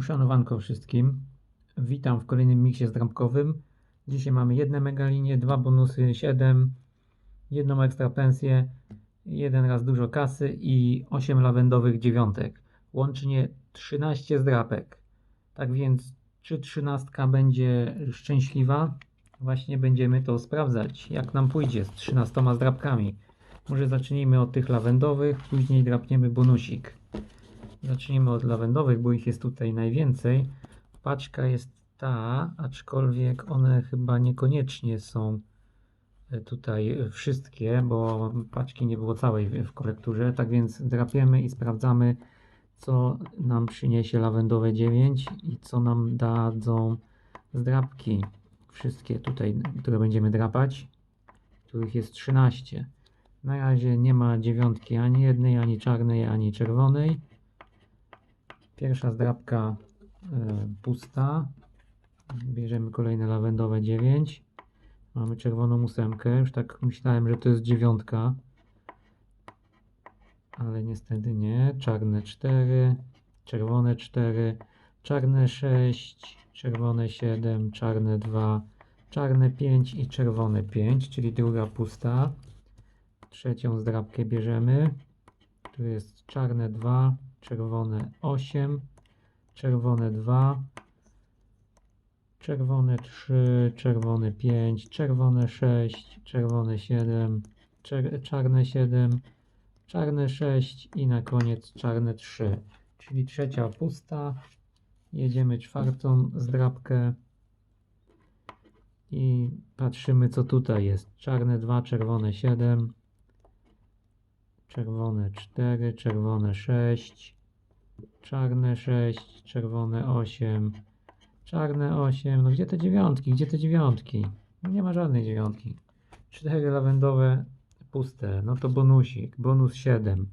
Uszanowanko wszystkim. Witam w kolejnym miksie zdrabkowym. Dzisiaj mamy jedne megalinie, dwa bonusy 7, jedną ekstra pensję, jeden raz dużo kasy i 8 lawendowych dziewiątek. Łącznie 13 zdrapek. Tak więc, czy trzynastka będzie szczęśliwa? Właśnie będziemy to sprawdzać, jak nam pójdzie z 13 zdrapkami. Może zacznijmy od tych lawendowych, później drapniemy bonusik. Zacznijmy od lawendowych, bo ich jest tutaj najwięcej. Paczka jest ta, aczkolwiek one chyba niekoniecznie są e, tutaj wszystkie, bo paczki nie było całej w korekturze. Tak więc drapiemy i sprawdzamy, co nam przyniesie lawendowe 9 i co nam dadzą zdrapki. Wszystkie tutaj, które będziemy drapać, których jest 13. Na razie nie ma dziewiątki ani jednej, ani czarnej, ani czerwonej. Pierwsza zdrabka e, pusta. Bierzemy kolejne lawendowe 9. Mamy czerwoną ósemkę. Już tak myślałem, że to jest dziewiątka. Ale niestety nie. Czarne 4, czerwone 4, czarne 6, czerwone 7, czarne 2, czarne 5 i czerwone 5, czyli druga pusta. Trzecią zdrabkę bierzemy. Tu jest czarne 2, czerwone 8, czerwone 2, czerwone 3, czerwone 5, czerwone 6, czerwone 7, czer czarne 7, czarne 6 i na koniec czarne 3. Czyli trzecia pusta. Jedziemy czwartą zdrabkę i patrzymy co tutaj jest. Czarne 2, czerwone 7, czerwone 4, czerwone 6, czarne 6, czerwone 8, czarne 8. No gdzie te dziewiątki? Gdzie te dziewiątki? No nie ma żadnej dziewiątki. 4 lawendowe puste. No to bonusik. Bonus 7.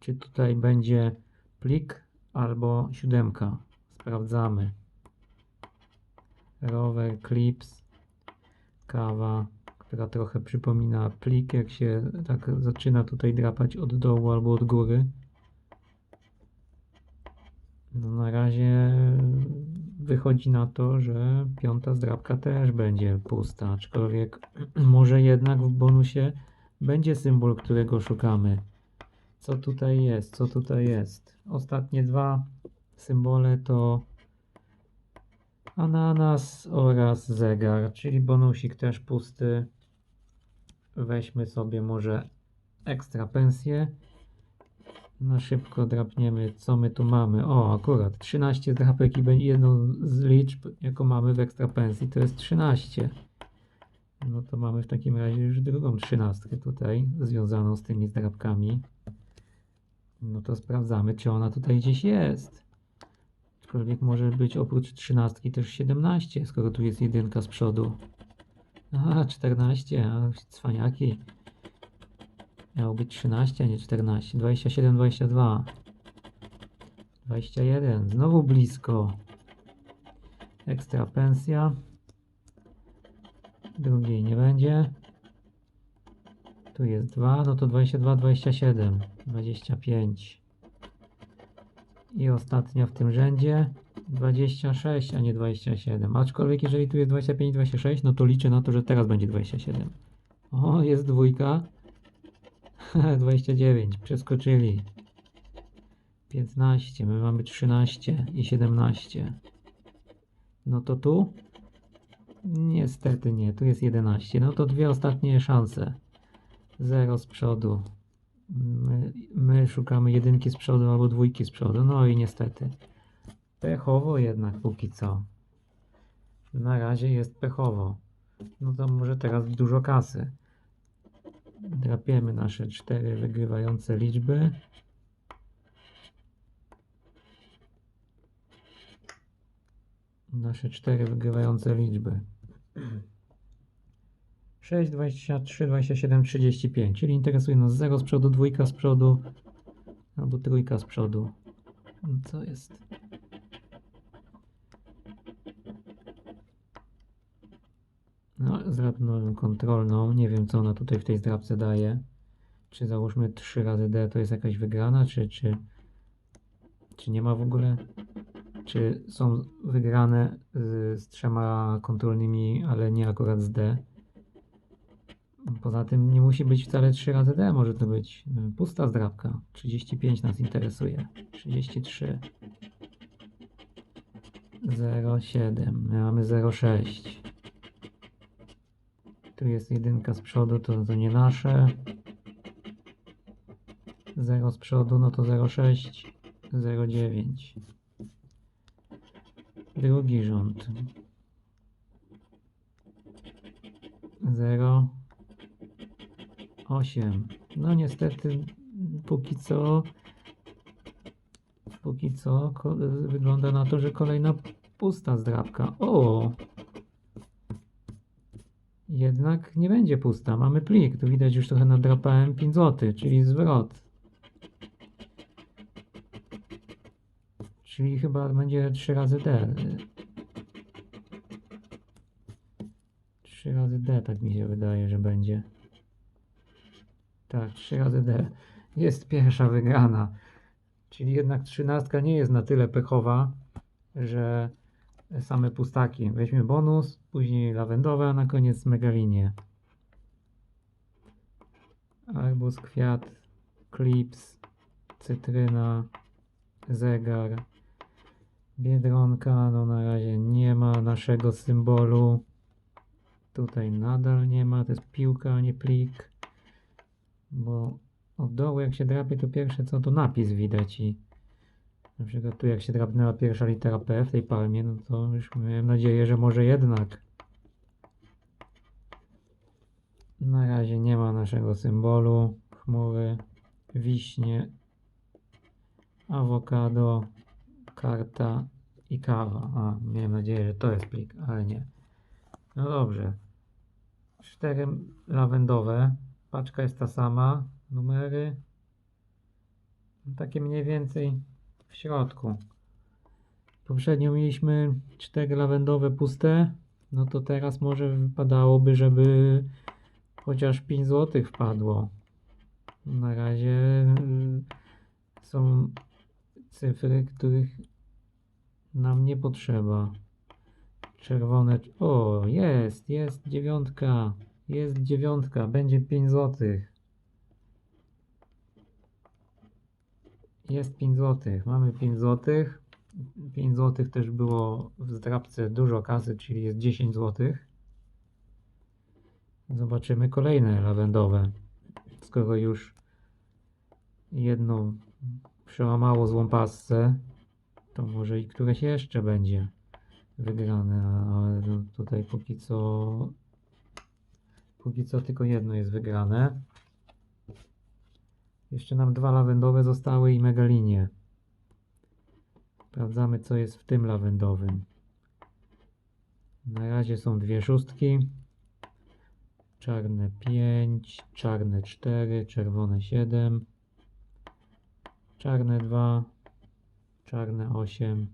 Czy tutaj będzie plik albo siódemka? Sprawdzamy. Rower, clips, kawa, która trochę przypomina plik, jak się tak zaczyna tutaj drapać od dołu albo od góry. No na razie wychodzi na to, że piąta zdrabka też będzie pusta, aczkolwiek może jednak w bonusie będzie symbol, którego szukamy. Co tutaj jest? Co tutaj jest? Ostatnie dwa symbole to ananas oraz zegar, czyli bonusik też pusty. Weźmy sobie może ekstra pensję. Na szybko drapniemy, co my tu mamy. O, akurat 13 drapek i jedną z liczb, jaką mamy w ekstra pensji, to jest 13. No to mamy w takim razie już drugą trzynastkę tutaj, związaną z tymi zdrapkami. No to sprawdzamy, czy ona tutaj gdzieś jest. Aczkolwiek może być oprócz trzynastki też 17, skoro tu jest jedynka z przodu. Aha, 14, a cwaniaki. Miało być 13, a nie 14. 27, 22. 21. Znowu blisko. Ekstra pensja. Drugiej nie będzie. Tu jest 2, no to 22, 27, 25. I ostatnia w tym rzędzie 26, a nie 27. Aczkolwiek jeżeli tu jest 25, 26, no to liczę na to, że teraz będzie 27. O, jest dwójka. 29, przeskoczyli. 15, my mamy 13 i 17. No to tu? Niestety nie, tu jest 11. No to dwie ostatnie szanse. 0 z przodu. My, my szukamy jedynki z przodu albo dwójki z przodu. No i niestety. Pechowo jednak póki co. Na razie jest pechowo. No to może teraz dużo kasy. Drapiemy nasze cztery wygrywające liczby. Nasze cztery wygrywające liczby. 6, 23, 27, 35. Czyli interesuje nas 0 z przodu, dwójka z przodu albo trójka z przodu. No Co jest? No, zdrabną kontrolną. Nie wiem, co ona tutaj w tej zdrabce daje. Czy załóżmy 3 razy D to jest jakaś wygrana, czy, czy, czy nie ma w ogóle? czy są wygrane z, z trzema kontrolnymi, ale nie akurat z D. Poza tym nie musi być wcale 3 razy D, może to być y, pusta zdrabka. 35 nas interesuje. 33. 0,7. My mamy 0,6. Tu jest jedynka z przodu, to, to nie nasze. 0 z przodu, no to 0,6. 0,9. Drugi rząd. 0, 8. No niestety, póki co, póki co wygląda na to, że kolejna pusta zdrabka. O! Jednak nie będzie pusta. Mamy plik. Tu widać już trochę nadrapałem 5 zł, czyli zwrot. Czyli chyba będzie 3 razy D. 3 razy D, tak mi się wydaje, że będzie. Tak, 3 razy D. Jest pierwsza wygrana. Czyli jednak trzynastka nie jest na tyle pechowa, że same pustaki. Weźmy bonus, później lawendowe, a na koniec megalinie. Arbuz, kwiat, klips, cytryna, zegar, biedronka. No na razie nie ma naszego symbolu. Tutaj nadal nie ma, to jest piłka, a nie plik. Bo od dołu jak się drapie, to pierwsze co to napis widać i na przykład tu jak się drapnęła pierwsza litera P w tej palmie, no to już miałem nadzieję, że może jednak. Na razie nie ma naszego symbolu, chmury, wiśnie, awokado, karta i kawa. A, miałem nadzieję, że to jest plik, ale nie. No dobrze. Cztery lawendowe. Paczka jest ta sama. Numery. Takie mniej więcej w środku. Poprzednio mieliśmy cztery lawendowe puste. No to teraz może wypadałoby, żeby chociaż 5 zł wpadło. Na razie y, są cyfry, których nam nie potrzeba. Czerwone. O, jest, jest dziewiątka. Jest dziewiątka, będzie 5 zł. Jest 5 zł. Mamy 5 zł. 5 zł też było w zdrabce dużo kasy, czyli jest 10 zł. Zobaczymy kolejne lawendowe. Skoro już jedno przełamało złą pasce, to może i któreś jeszcze będzie wygrane, ale no tutaj póki co póki co tylko jedno jest wygrane. Jeszcze nam dwa lawendowe zostały i megalinie. Sprawdzamy co jest w tym lawendowym. Na razie są dwie szóstki. Czarne 5, czarne 4, czerwone 7, czarne 2, czarne 8,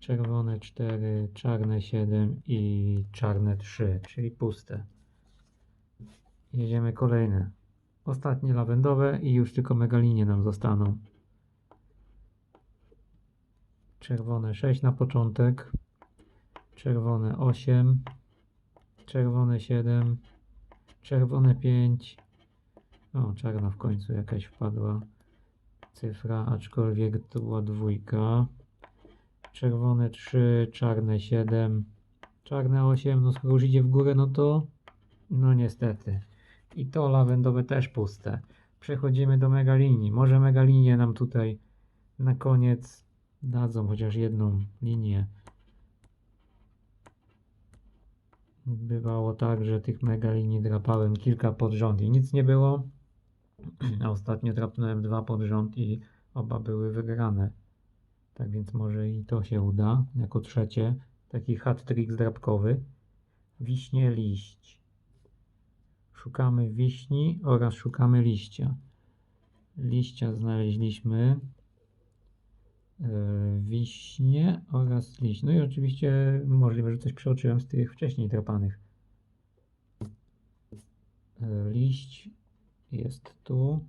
czerwone 4, czarne 7 i czarne 3, czyli puste. Jedziemy kolejne. Ostatnie lawendowe i już tylko megalinie nam zostaną. Czerwone 6 na początek, czerwone 8, czerwone 7, czerwone 5. O, czarna w końcu jakaś wpadła cyfra, aczkolwiek to była dwójka. Czerwone 3, czarne 7, czarne 8. No skoro już idzie w górę, no to no niestety. I to lawendowe też puste. Przechodzimy do megalinii. Może megalinie nam tutaj na koniec dadzą chociaż jedną linię. Bywało tak, że tych megalinii drapałem kilka pod rząd i nic nie było. A ostatnio drapnąłem dwa pod rząd i oba były wygrane. Tak więc może i to się uda. Jako trzecie taki hat-trick zdrapkowy. Wiśnie liść. Szukamy wiśni oraz szukamy liścia. Liścia znaleźliśmy. Yy, wiśnie oraz liść. No i oczywiście możliwe, że coś przeoczyłem z tych wcześniej drapanych. Yy, liść jest tu.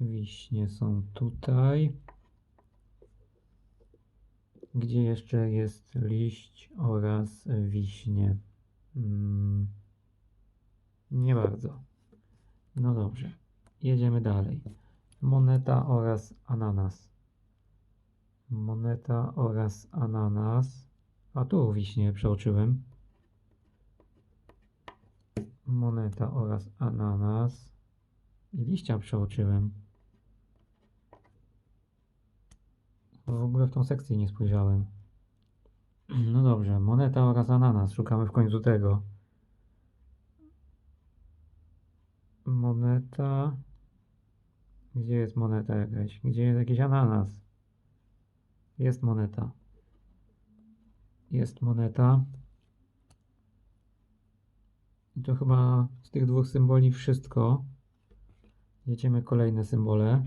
Wiśnie są tutaj. Gdzie jeszcze jest liść oraz wiśnie? Mm, nie bardzo. No dobrze. Jedziemy dalej. Moneta oraz ananas. Moneta oraz ananas. A tu wiśnie przeoczyłem. Moneta oraz ananas. I liścia przeoczyłem. W ogóle w tą sekcję nie spojrzałem. No dobrze, moneta oraz ananas. Szukamy w końcu tego. Moneta. Gdzie jest moneta jakaś? Gdzie jest jakiś ananas? Jest moneta. Jest moneta. I to chyba z tych dwóch symboli wszystko. Jedziemy kolejne symbole.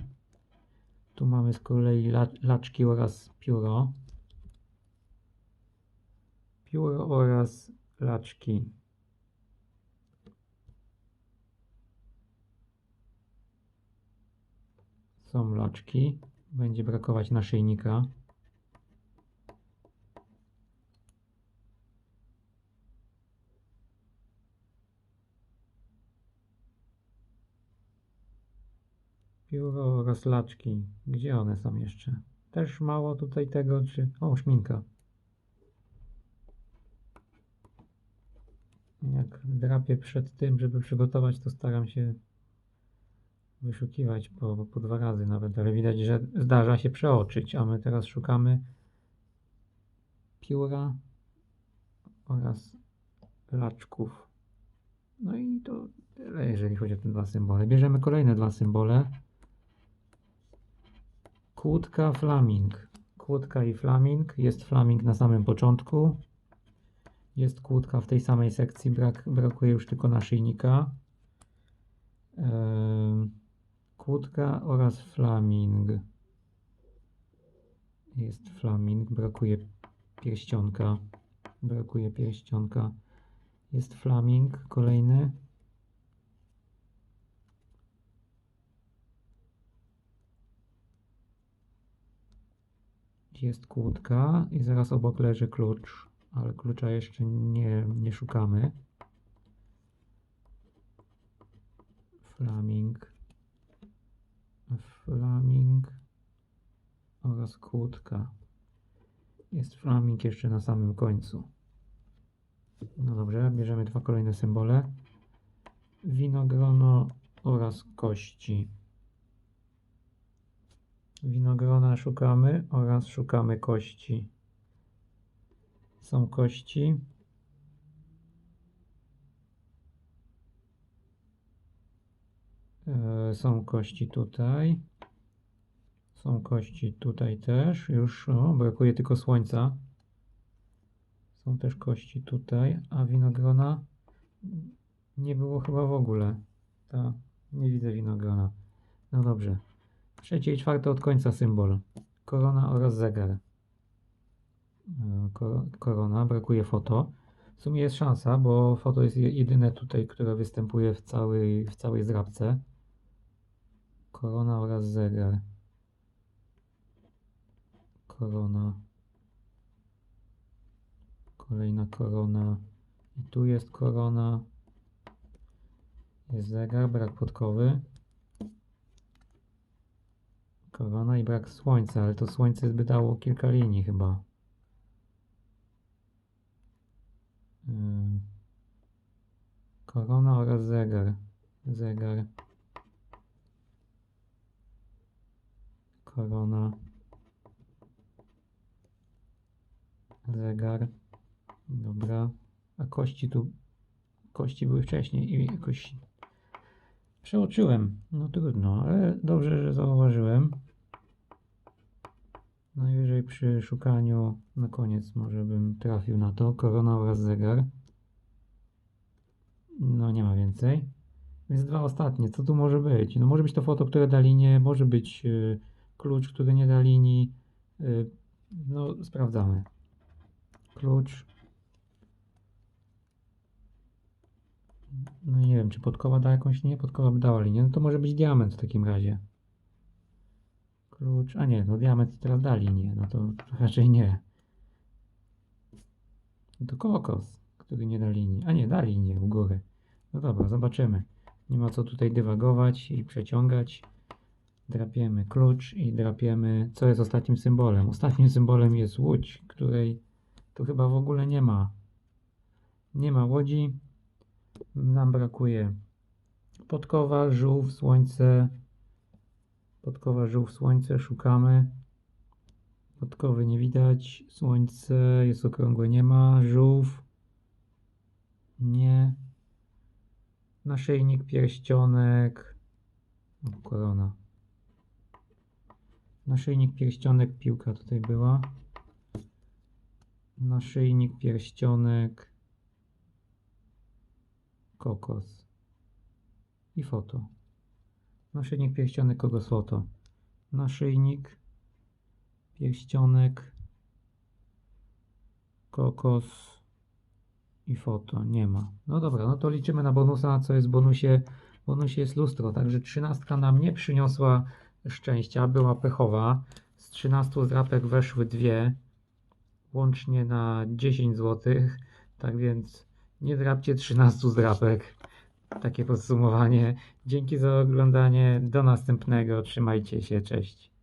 Tu mamy z kolei la, laczki oraz pióro. Pióro oraz laczki. Są laczki. Będzie brakować naszyjnika. Pióro oraz laczki. Gdzie one są jeszcze? Też mało tutaj tego, czy... O, szminka. Jak drapię przed tym, żeby przygotować, to staram się wyszukiwać po, po dwa razy nawet, ale widać, że zdarza się przeoczyć, a my teraz szukamy pióra oraz laczków. No i to tyle, jeżeli chodzi o te dwa symbole. Bierzemy kolejne dwa symbole. Kłódka, flaming. Kłódka i flaming. Jest flaming na samym początku. Jest kłódka w tej samej sekcji. Brak, brakuje już tylko naszyjnika. Kłódka oraz flaming. Jest flaming. Brakuje pierścionka. Brakuje pierścionka. Jest flaming. Kolejny. Jest kłódka i zaraz obok leży klucz, ale klucza jeszcze nie, nie szukamy. Flaming, flaming oraz kłódka. Jest flaming jeszcze na samym końcu. No dobrze, bierzemy dwa kolejne symbole. Winogrono oraz kości. Winogrona szukamy oraz szukamy kości. Są kości. E, Są kości tutaj. Są kości tutaj też. Już o, brakuje tylko słońca. Są też kości tutaj, a winogrona nie było chyba w ogóle. Ta, nie widzę winogrona. No dobrze. Trzecie i czwarte od końca symbol. Korona oraz zegar. E, ko- Korona, brakuje foto. W sumie jest szansa, bo foto jest je- jedyne tutaj, które występuje w całej, w całej zdrabce. Korona oraz zegar. Korona. Kolejna korona. I tu jest korona. Jest zegar, brak podkowy. Korona i brak słońca, ale to słońce by dało kilka linii chyba. Ym. Korona oraz zegar. Zegar. Korona. Zegar. Dobra. A kości tu. Kości były wcześniej i jakoś przeoczyłem. No trudno, ale dobrze, że zauważyłem. Najwyżej przy szukaniu na koniec może bym trafił na to. Korona oraz zegar. No nie ma więcej. Więc dwa ostatnie. Co tu może być? No może być to foto, które da linię, może być y, klucz, który nie da linii. Y, no sprawdzamy. Klucz. No nie wiem, czy podkowa da jakąś linię? Podkowa by dała linię. No to może być diament w takim razie. Klucz, a nie, no diament teraz da linię, no to raczej nie. No to kokos, który nie da linii. A nie, da linię w górę. No dobra, zobaczymy. Nie ma co tutaj dywagować i przeciągać. Drapiemy klucz i drapiemy. Co jest ostatnim symbolem? Ostatnim symbolem jest łódź, której tu chyba w ogóle nie ma. Nie ma łodzi. Nam brakuje podkowa, żółw, słońce. Podkowa, żółw, słońce. Szukamy. Podkowy nie widać. Słońce jest okrągłe, nie ma. Żółw. Nie. Naszyjnik, pierścionek. O, korona. Naszyjnik, pierścionek, piłka tutaj była. Naszyjnik, pierścionek. Kokos. I foto. Naszyjnik, pierścionek, kokos, foto. Naszyjnik, pierścionek, kokos i foto. Nie ma. No dobra, no to liczymy na bonusa. Co jest w bonusie? W bonusie jest lustro. Także trzynastka nam nie przyniosła szczęścia. Była pechowa. Z 13 zdrapek weszły dwie. Łącznie na 10 zł. Tak więc nie drapcie 13 zdrapek. Takie podsumowanie. Dzięki za oglądanie. Do następnego. Trzymajcie się. Cześć.